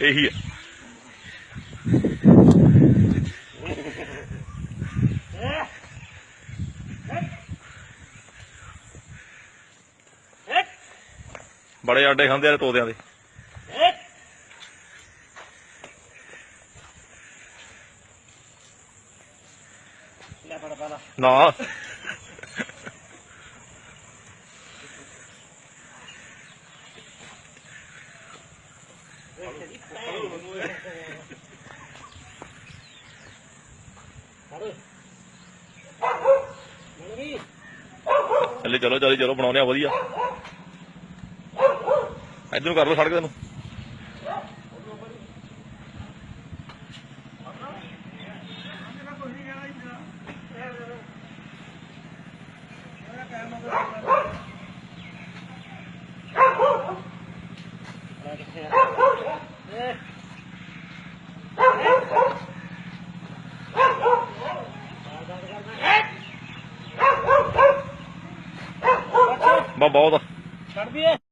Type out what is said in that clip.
ਇਹੀ ਆ। ਬੜੇ ਆਡੇ ਖਾਂਦੇ ਆ ਤੋਦਿਆਂ ਦੇ। ਨਾ। ਚੱਲੇ ਚਲੋ ਚੱਲੇ ਚਲੋ ਬਣਾਉਨੇ ਆ ਵਧੀਆ। ਇੱਧਰ ਕਰ ਲਓ ਸੜਕ ਤੈਨੂੰ। 包包子。